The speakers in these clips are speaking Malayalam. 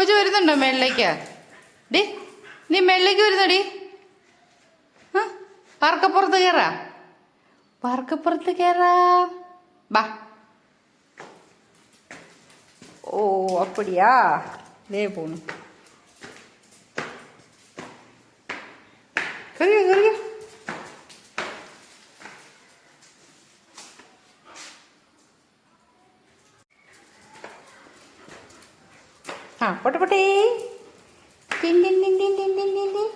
കൊച്ചു വരുന്നുണ്ടോ മേളിലേക്ക് ഡി നീ മേളിലേക്ക് വരുന്നോടി ആ പാർക്കപ്പുറത്ത് കയറാ പാർക്കപ്പുറത്ത് കയറാ ബാ ഓ അപ്പടിയാ ദേ പോണു കറിയോ കറിയോ ആ പൊട്ടെ പൊട്ടേ. ടിൻ ടിൻ ടിൻ ടിൻ ടിൻ ടിൻ ടിൻ.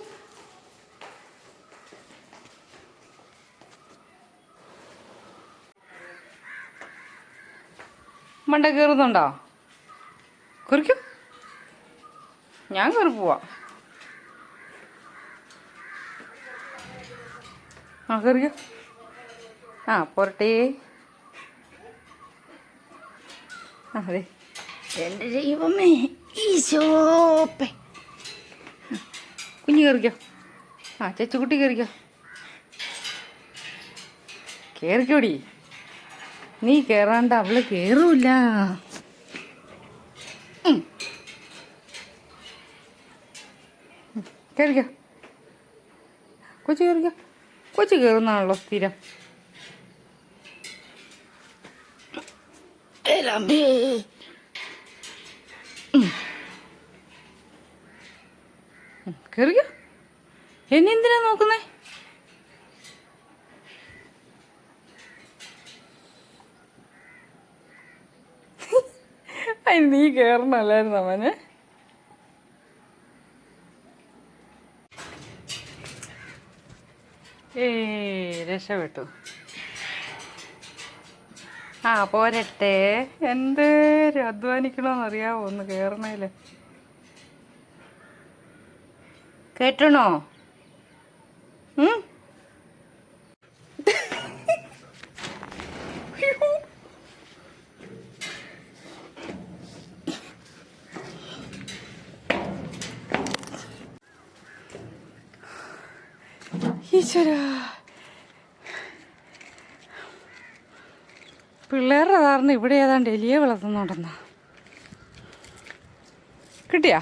മണ്ട കയറുന്നുണ്ടോ കുറിക്കും. ഞാൻ കയറി പോവാ. ആ കയറിക്കോ ആ പോരട്ടെ. അതെ. എന്റെ ദൈവമേ. ഈശോപ്പേ കുഞ്ഞ് കയറിക്കോ ആ ചേച്ചിക്കുട്ടി കയറിക്കോ കയറിക്കോടി നീ കയറാണ്ട് അവൾ കയറൂല കയറിക്കോ കൊച്ചു കയറിക്കോ കൊച്ചു കയറുന്നാണല്ലോ സ്ഥിരം. ഏലാമ്പേ. ഉം, കയറിക്കോ എന്നെ എന്തിനാ നോക്കുന്നേ? നീ കേറണല്ലായിരുന്നു അവന് ഏ രക്ഷപ്പെട്ടു. ആ പോരട്ടെ. എന്ത് അധ്വാനിക്കണോന്നറിയാവോ ഒന്ന് കയറണേൽ കേട്ടണോ? പിള്ളേരുടെ കാരണം ഇവിടെ ഏതാണ്ട് എലിയെ വളർത്തുന്നുണ്ടെന്ന. കിട്ടിയാ?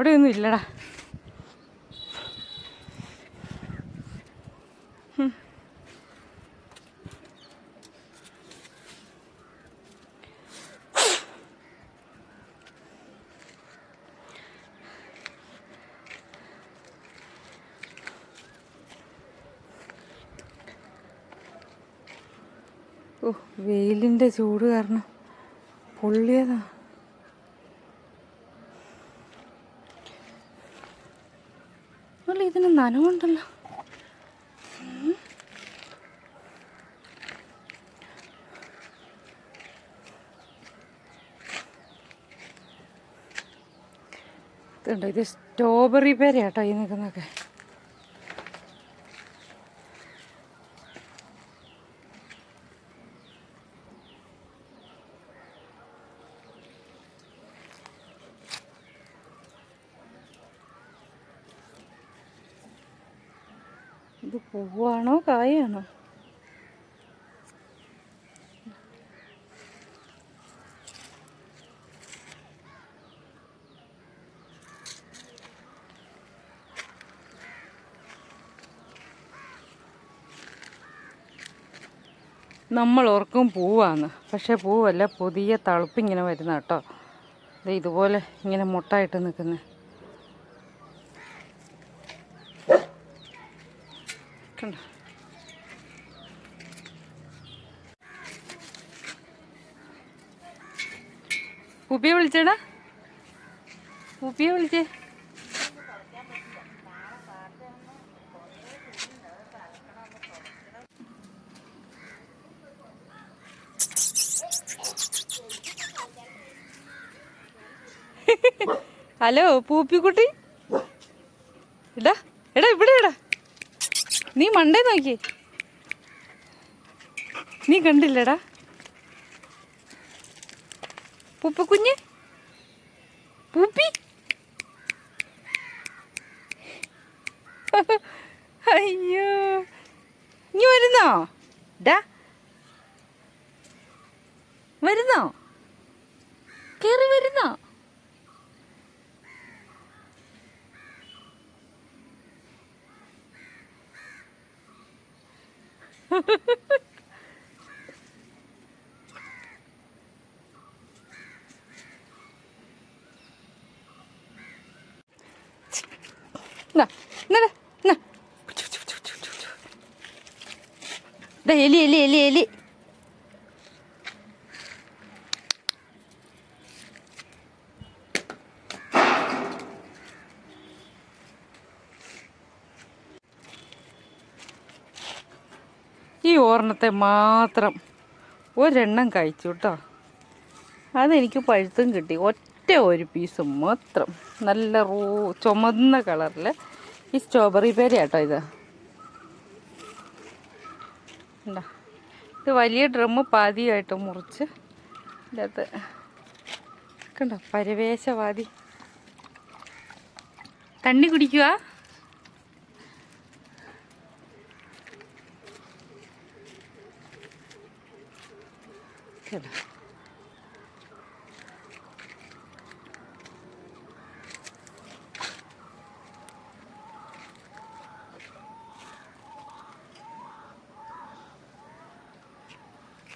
അവിടെ ഒന്നും ഇല്ലടാ. ഓ വെയിലിന്റെ ചൂട് കാരണം പൊള്ളിയതാ അല്ല ഇതിന് നനവുണ്ടല്ലോ. ഇതുണ്ട് ഇത് സ്ട്രോബെറി പേരയാട്ടോ ഈ നിൽക്കുന്നതൊക്കെ ഇത് പൂവാണോ? കായാണോ? നമ്മൾ ഓർക്കും പൂവാണ് പക്ഷേ പൂവല്ല പുതിയ തളുപ്പിങ്ങനെ വരുന്ന കേട്ടോ. ഇതുപോലെ ഇങ്ങനെ മുട്ടായിട്ട് നിൽക്കുന്നത് കണ്ടോ ഉപ്പിയെ വിളിച്ചേടാ. ഉപ്പിയെ വിളിച്ചേ. ഹലോ പൂപ്പിക്കുട്ടി? എടാ എടാ ഇവിടെ എടാ. നീ മണ്ടേ നോക്കി നീ കണ്ടില്ലടാ. പൂപ്പക്കുഞ്ഞ് പൂപ്പി അയ്യോ. ഇനി വരുന്നോ? ഡാ. വരുന്നോ? കേറി വരുന്നോ? Ha! എലി ഈ ഓർണത്തെ മാത്രം ഒരെണ്ണം കഴിച്ചു കേട്ടോ അതെനിക്ക് പഴുത്തും കിട്ടി. ഒറ്റ ഒരു പീസ് മാത്രം. നല്ല റൂ ചുമന്ന കളറിൽ ഈ സ്ട്രോബെറി പേര് കേട്ടോ ഇത്. ഇത്. വലിയ ഡ്രമ്മ് പാതിയായിട്ട് മുറിച്ച് ഇതിനകത്ത് കണ്ടോ? പരവേശവാദി തണ്ണി കുടിക്കുക കേട്ടോ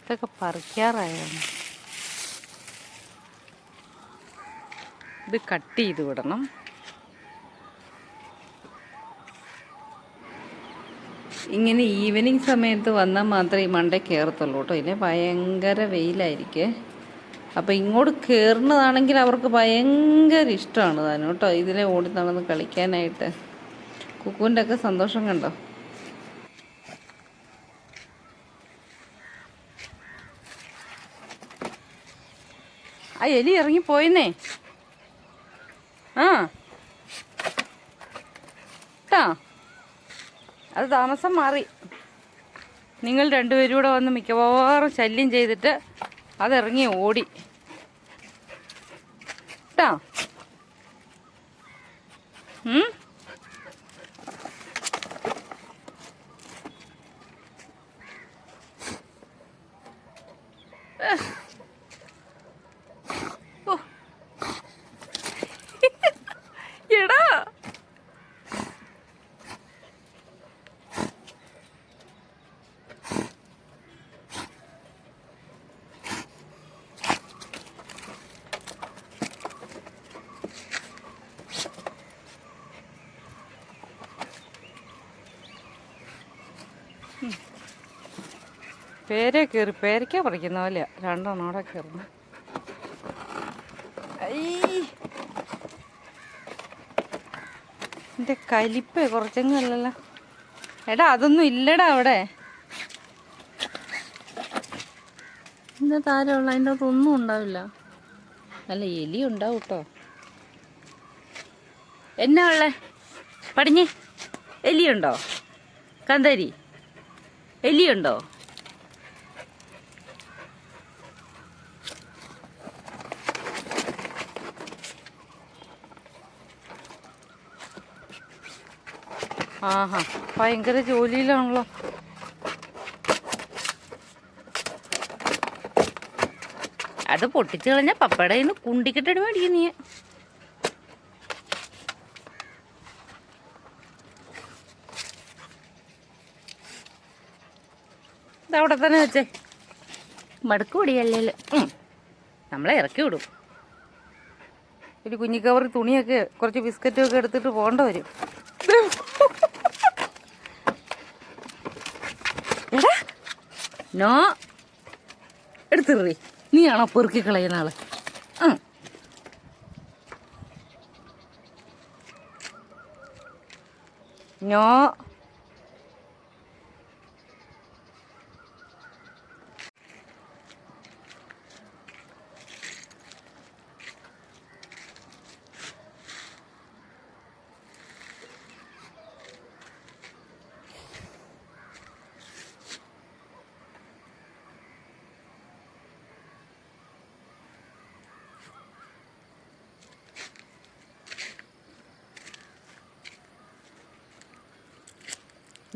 ഇതൊക്കെ പറിക്കാറായാണ് ഇത് കട്ട് ചെയ്ത് വിടണം. ഇങ്ങനെ ഈവനിങ് സമയത്ത് വന്നാൽ മാത്രമേ ഈ മണ്ടേ കയറത്തുള്ളൂ കേട്ടോ. ഇതിന് ഭയങ്കര വെയിലായിരിക്കേ. അപ്പോൾ ഇങ്ങോട്ട് കയറുന്നതാണെങ്കിൽ അവർക്ക് ഭയങ്കര ഇഷ്ടമാണ് താനും കേട്ടോ. ഇതിലെ ഓടി നടന്ന് കളിക്കാനായിട്ട്. കുക്കുവിന്റെ ഒക്കെ സന്തോഷം കണ്ടോ? ആ എലി ഇറങ്ങിപ്പോയിന്നേ ആ. ട്ടാ. അത് താമസം മാറി. നിങ്ങൾ രണ്ടുപേരും കൂടെ വന്ന് മിക്കവാറും ശല്യം ചെയ്തിട്ട് അതിറങ്ങി ഓടി. ട്ടാ ഉം? ഓ. എടാ പേരെ കയറി പേരയ്ക്ക പറിക്കുന്ന പോലെ. രണ്ടെണ്ണം അവിടെ കയറുന്നു എന്റെ കലിപ്പ് കുറച്ചെങ്കിലും എടാ അതൊന്നും ഇല്ലടാ അവിടെ. എന്താ താരമുള്ള? അതിന്റെ അകത്ത് ഒന്നും ഉണ്ടാവില്ല. നല്ല എലി ഉണ്ടാവും കേട്ടോ. എന്നാ ഉള്ളേ? പടിഞ്ഞ്. എലിയുണ്ടോ? കന്തരി. എലിയുണ്ടോ? ആഹാ ഭയങ്കര ജോലിയിലാണല്ലോ. അത് പൊട്ടിച്ചു കളഞ്ഞ പപ്പയുടെ നിന്ന് കുണ്ടിക്കിട്ടിട്ട് മേടിക്കും നീ. അവിടെ തന്നെ വെച്ചേ. മടുക്ക് പൊടിയല്ലേ നമ്മളെ ഇറക്കി വിടും. ഒരു കുഞ്ഞിക്കവറി തുണിയൊക്കെ കുറച്ച് ബിസ്ക്കറ്റും ഒക്കെ എടുത്തിട്ട് പോകേണ്ട വരും. നോ എടുത്തിറി നീയാണോ പെറുക്കി കളയുന്ന ആള് ഉം. നോ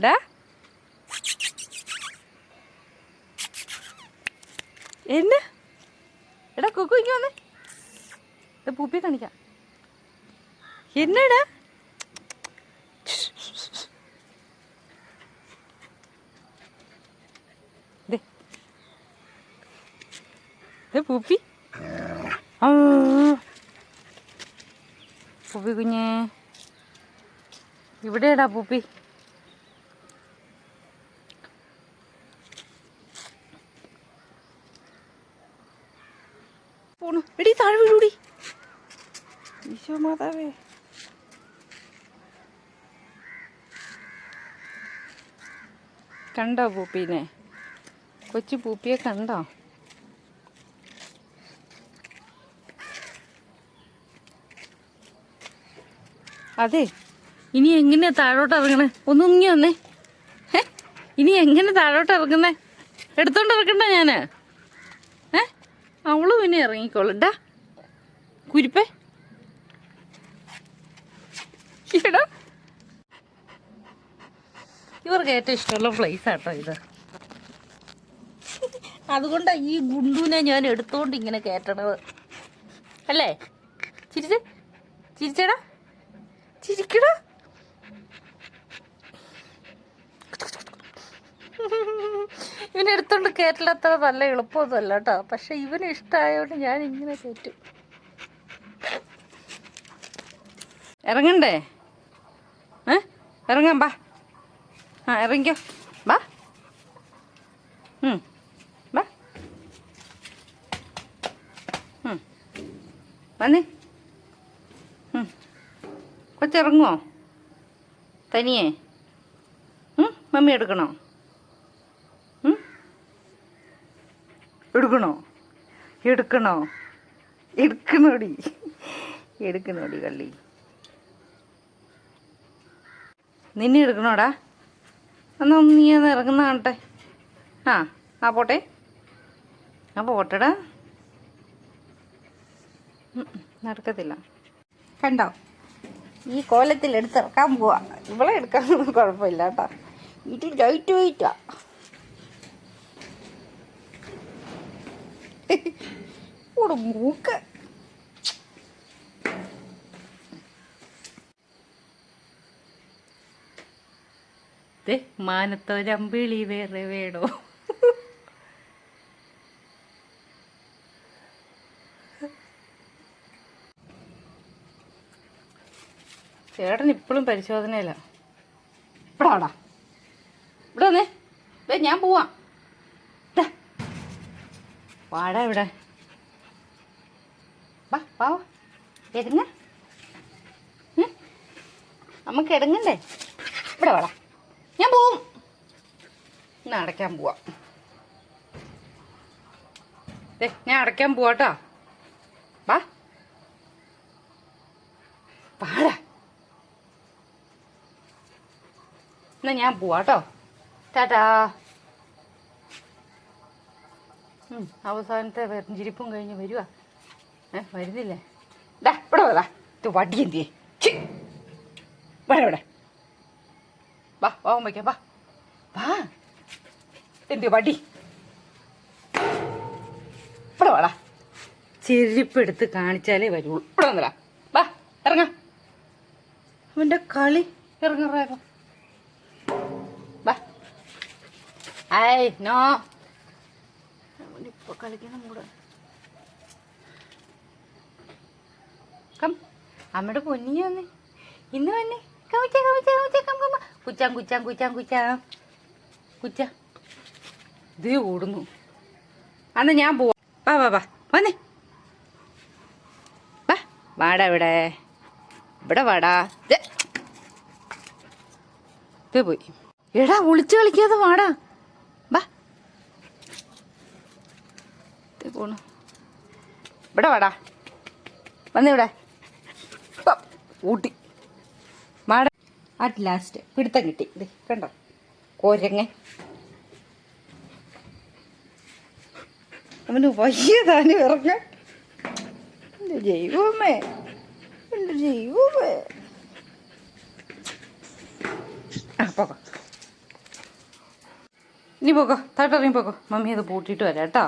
ഡാ എന്നെ? എടാ കുക്കു ഇങ്ങ വന്നേ. പൂപ്പി കാണിക്കാം. എന്നടാ? പൂപ്പി പൂപ്പി കുഞ്ഞേ. ഇവിടെയടാ പൂപ്പി ഈശോ മാതാവേ കണ്ടോ പൂപ്പീനെ? കൊച്ചു പൂപ്പിയെ കണ്ടോ? അതെ ഇനി എങ്ങനെ താഴോട്ട് ഇറങ്ങണേ? ഒന്ന് ഇങ്ങി വന്നേ? ഇനി എങ്ങനെ താഴോട്ട് ഇറങ്ങുന്നേ? എടുത്തോണ്ട് ഇറക്കണ്ട ഞാൻ. ഏ അവൾ പിന്നെ ഇറങ്ങിക്കോളട്ടാ കുരിപ്പേ. എടാ. ഇവർക്ക് ഏറ്റവും ഇഷ്ടമുള്ള പ്ലേസ് ആട്ടോ ഇത്. അതുകൊണ്ടാണ് ഈ ഗുണ്ടുവിനെ ഞാൻ എടുത്തോണ്ട് ഇങ്ങനെ കയറ്റണത് അല്ലേ? ചിരിച്ച്? ചിരിച്ചടാ. ചിരിക്കടാ. ഇവനെ എടുത്തോണ്ട് കയറ്റിലത്ര നല്ല എളുപ്പമൊന്നുമല്ല കേട്ടോ. പക്ഷെ ഇവന് ഇഷ്ടമായോണ്ട് ഞാൻ ഇങ്ങനെ കയറ്റും ഇറങ്ങണ്ടേ? ഏ? ഇറങ്ങാം ബാ. ആ ഇറങ്ങിക്കോ. ബാ. ബാ. വന്നേ. കൊച്ചിറങ്ങുമോ തനിയേ? മമ്മി എടുക്കണോ? എടുക്കണോ? എടുക്കണോ? എടുക്കണോടി. എടുക്കണോടി കള്ളി. നിന്നെ എടുക്കണോടാ? എന്നാ ഒന്ന് നീ അത് ഇറങ്ങുന്ന കാണട്ടെ. ആ ആ പോട്ടെ. ആ പോട്ടടാ. നടക്കത്തില്ല. കണ്ടോ? ഈ കോലത്തിൽ എടുത്തിറക്കാൻ പോവാ. ഇവളെ എടുക്കാൻ കുഴപ്പമില്ല കേട്ടോ. വീട്ടിൽ ലൈറ്റ് വെയിറ്റാ ഒരു മൂക്ക്. ദേ, മാനത്തൊരമ്പിളി വേറെ വേണോ? ചേട്ടൻ ഇപ്പോഴും പരിശോധനയില്ല ഇവിടെ വാടാ. ഇവിടെ വന്നേ. ദേ ഞാൻ പോവാം. വാടാ ഇവിടെ. വാ വാ വാ. എടുങ്ങ ഉം. നമുക്ക് എടുങ്ങണ്ടേ ഇവിടെ വാടാ. ഞാൻ പോവും. ഇന്ന് അടയ്ക്കാൻ പോവാം. ദേ ഞാൻ അടയ്ക്കാൻ പോവാട്ടോ വാ. പാടാ. എന്നാ ഞാൻ പോവാട്ടോ ടാറ്റാ. അവസാനത്തെ വെറിഞ്ചിരിപ്പും കഴിഞ്ഞ് വരുവാ. ഏ വരുന്നില്ലേ? ഡാ ഇവിടെ വാ ഇത് വടി എന്തിയേ? ഇവിടെ ഇവിടെ. വാ വാ വയ്ക്കാം വാ. വാ. എന്തിയോ വടി? ഇവിടെ വാടാ. ചെരുപ്പ് എടുത്ത് കാണിച്ചാലേ വരുള്ളൂ. ഇവിടെ വന്നടാ. വാ ഇറങ്ങ. അവന്റെ കളി ഇറങ്ങാറായപ്പോ വാ. I know. അവനിപ്പോ കളിക്കണം കൂടെ. കം. അമ്മയുടെ പൊന്നിഞ്ഞ വന്നേ ഇന്ന് വന്നേ. കമിച്ച കമിച്ച കമിച്ച കം കം. കുച്ചാം കുച്ചാം കുച്ചാം കുച്ചാം. കുച്ച. ഇത് ഓടുന്നു അന്ന് ഞാൻ പോവാ. വാ വാ വാ. വന്നേ. വാ വാടാ ഇവിടെ. ഇവിടെ വാടാ. ദേ. പോയി. എടാ ഒളിച്ചു കളിക്കാതെ വാടാ. വാ. പോണു. ഇവിടെ വാടാ. വന്നിവിടെ ഊട്ടി. അറ്റ് ലാസ്റ്റ് പിടുത്തം കിട്ടി. ഇത് കണ്ടോ? കോരങ്ങ അവന് വയ്യതാന് ഇറങ്ങ എന്റെ ജൈവമേ എന്റെ ജൈവമേ ആ പോകോ ഇനി പോകോ തട്ടറിയും പോകോ മമ്മി അത് പൂട്ടിയിട്ട് വരാം കേട്ടോ.